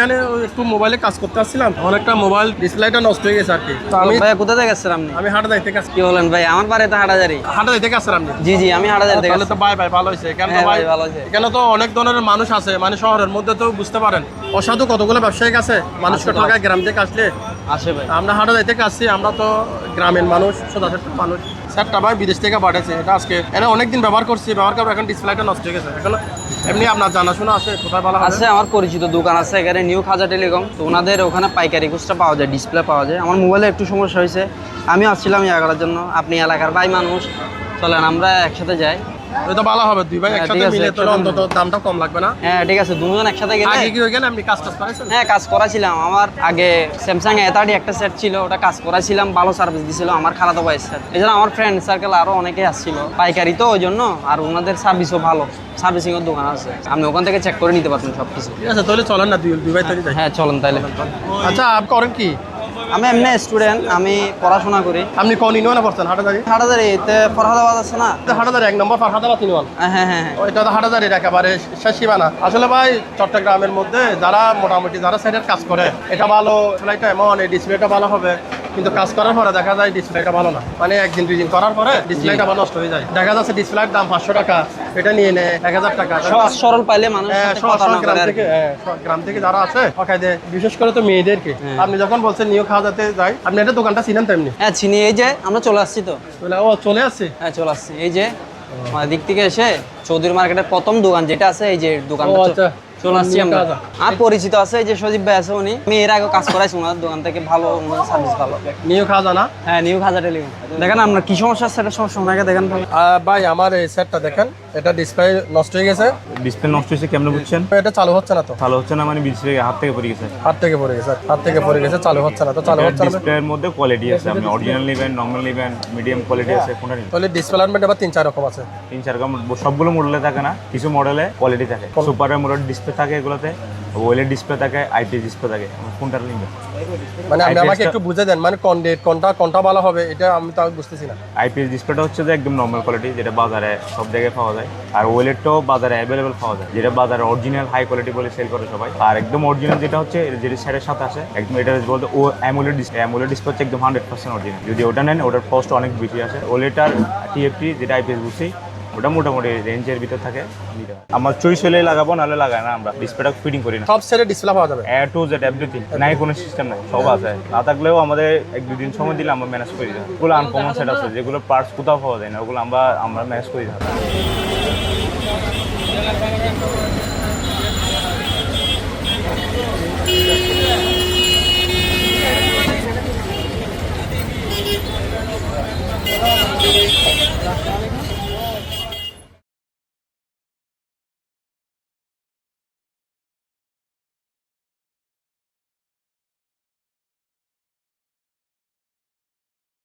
এখানে একটু মোবাইলে কাজ করতে আসছিলাম আমার একটা মোবাইল ডিসপ্লেটা নষ্ট হয়ে গেছে আর কি। তো আমি ভাই কোথা থেকে আপনি? আমি হাটা যাইতে কাজ কি বলেন ভাই আমার বাড়ি তো হাটাজারি হাটা যাইতে কাজ আপনি? জি জি আমি হাটাজারি থেকে তাহলে তো ভাই ভাই ভালো হয়েছে। তো হ্যাঁ, ভাই ভালো হয়েছে। এখানে তো অনেক ধরনের মানুষ আছে মানে শহরের মধ্যে তো বুঝতে পারেন অসাধু কতগুলো ব্যবসায়িক আছে মানুষকে টাকায় গ্রাম থেকে আসলে। আসে ভাই। আমরা হাটা যাইতে আসছি আমরা তো গ্রামের মানুষ সদাসের মানুষ। স্যারটা ভাই বিদেশ থেকে পাঠাচ্ছে এটা আজকে। এটা অনেকদিন ব্যবহার করছি ব্যবহার করে এখন ডিসপ্লেটা নষ্ট হয়ে গেছে। এখন এমনি আপনার জানাশোনা আছে, কোথায় ভালো আছে, আমার পরিচিত দোকান আছে এখানে নিউ খাজা টেলিকম তো ওনাদের ওখানে পাইকারি খুচরা পাওয়া যায় ডিসপ্লে পাওয়া যায়। আমার মোবাইলে একটু সমস্যা হয়েছে। আমি আসছিলাম ইয়া করার জন্য। আপনি এলাকার ভাই মানুষ। চলেন, আমরা একসাথে যাই। এটা ভালো হবে দুই ভাই হ্যাঁ, একসাথে মিলে তো অন্তত দামটা কম লাগবে না? হ্যাঁ ঠিক আছে দুজন একসাথে গেলে আগে কি হয়ে গেলে? আপনি কাজ টাজ করেছেন হ্যাঁ কাজ করাছিলাম আমার আগে স্যামসাং এ থার্টি একটা সেট ছিল ওটা কাজ করাছিলাম ভালো সার্ভিস দিছিল আমার খালাতো ভাই স্যার এছাড়া আমার ফ্রেন্ড সার্কেল আরও অনেকে আসছিল পাইকারি তো ওই জন্য আর ওনাদের সার্ভিসও ভালো। সার্ভিসিং এর দোকান আছে। আপনি ওখান থেকে চেক করে নিতে পারবেন সব কিছু ঠিক আছে তাহলে চলেন না দুই ভাই হ্যাঁ চলেন তাইলে আচ্ছা আপনি করেন কি? আমি এমনি স্টুডেন্ট আমি পড়াশোনা করি। আপনি কোন ইউনিয়নে পড়ছেন? হাটাদারি হাটাদারি এতে ফরহাদাবাদ আছে না? হাটাদারি এক নম্বর ফরহাদাবাদ ইউনিয়ন হ্যাঁ হ্যাঁ হ্যাঁ ওইটা তো হাটাদারির একেবারে শেষ সীমানা। আসলে ভাই চট্টগ্রামের মধ্যে যারা মোটামুটি যারা সাইডের কাজ করে এটা ভালো এটা এমন এই ডিসপ্লেটা ভালো হবে। কিন্তু কাজ করার পরে দেখা যায় ডিসপ্লেটা ভালো না মানে একদিন দুই দিন করার পরে ডিসপ্লেটা আবার নষ্ট হয়ে যায় দেখা যাচ্ছে ডিসপ্লের দাম পাঁচশো টাকা এটা নিয়ে নেয় এক হাজার টাকা সরল পাইলে মানুষ হ্যাঁ, গ্রাম থেকে। হ্যাঁ, গ্রাম থেকে যারা আছে দেয়। বিশেষ করে তো মেয়েদেরকে হ্যাঁ। আপনি যখন বলছেন নিউ খাওয়া যাতে যাই আপনি এটা দোকানটা চিনেন তেমনি হ্যাঁ চিনি এই যে আমরা চলে আসছি তো ও চলে আসছি হ্যাঁ চলে আসছি এই যে দিক থেকে এসে চৌধুরী মার্কেটের প্রথম দোকান যেটা আছে এই যে দোকানটা। চলে আসছি আমরা। আর পরিচিত আছে এই যে সজীব ভাই আছে উনি। আমি এর আগে কাজ করাইছি ওনার দোকান থেকে ভালো ওনার সার্ভিস ভালো। নিউ খাওয়া জানা হ্যাঁ নিউ খাজা দেখেন আপনার কি সমস্যা আছে সেটা সমস্যা ওনাকে দেখেন ভাই আমার এই সেটটা দেখেন। এটা ডিসপ্লে নষ্ট হয়ে গেছে। ডিসপ্লে নষ্ট হয়েছে কেমনে বুঝছেন? এটা চালু হচ্ছে না তো? ভালো হচ্ছে না মানে ডিসপ্লে হাত থেকে পড়ে গেছে। হাত থেকে পড়ে গেছে হাত থেকে পড়ে গেছে চালু হচ্ছে না তো? চালু হচ্ছে না ডিসপ্লের মধ্যে কোয়ালিটি আছে। আপনি অরিজিনাল নেবেন নর্মাল নেবেন মিডিয়াম কোয়ালিটি আছে কোনটা নেবেন? তাহলে ডিসপ্লে আনবেন আবার তিন চার রকম আছে। তিন চার রকম। সবগুলো মডেলে থাকে না কিছু মডেলে কোয়ালিটি থাকে। সুপারের মডেল ডিসপ্লে থাকে এগুলোতে ওয়েলের ডিসপ্লে থাকে আইপিএস ডিসপ্লে থাকে কোনটা নেবেন মানে আপনি আমাকে একটু বুঝে দেন মানে কোন ডেট কোনটা কোনটা ভালো হবে এটা আমি তো বুঝতেছি না। আইপিএস ডিসপ্লেটা হচ্ছে যে একদম নর্মাল কোয়ালিটি যেটা বাজারে সব জায়গায় পাওয়া যায়। আর ওয়েলেটটাও বাজারে অ্যাভেলেবেল পাওয়া যায় যেটা বাজারে অরিজিনাল হাই কোয়ালিটি বলে সেল করে সবাই। আর একদম অরিজিনাল যেটা হচ্ছে যেটা সাইডের সাথে আছে একদম এটা বলতে ও অ্যামুলেট ডিসপ্লে অ্যামুলেট ডিসপ্লে হচ্ছে একদম হান্ড্রেড পার্সেন্ট অরিজিনাল যদি ওটা নেন ওটার কস্ট অনেক বেশি আছে ওলেটার টিএফটি যেটা আইপিএস বুঝছি ওটা মোটামুটি রেঞ্জের ভিতর থাকে নিতে হয়। আমার চয়েস হলে লাগাবো নাহলে লাগায় না। আমরা ডিসপ্লেটা ফিটিং করি না। সব সেটে ডিসপ্লে পাওয়া যাবে? এ টু জেড এভরিথিং নাই কোনো সিস্টেম নাই সব আছে। না থাকলেও আমাদের এক দুই দিন সময় দিলে আমরা ম্যানেজ করে দিই ওগুলো আনকমন সেট আছে যেগুলো পার্টস কোথাও পাওয়া যায় না ওগুলো আমরা আমরা ম্যানেজ করে দিই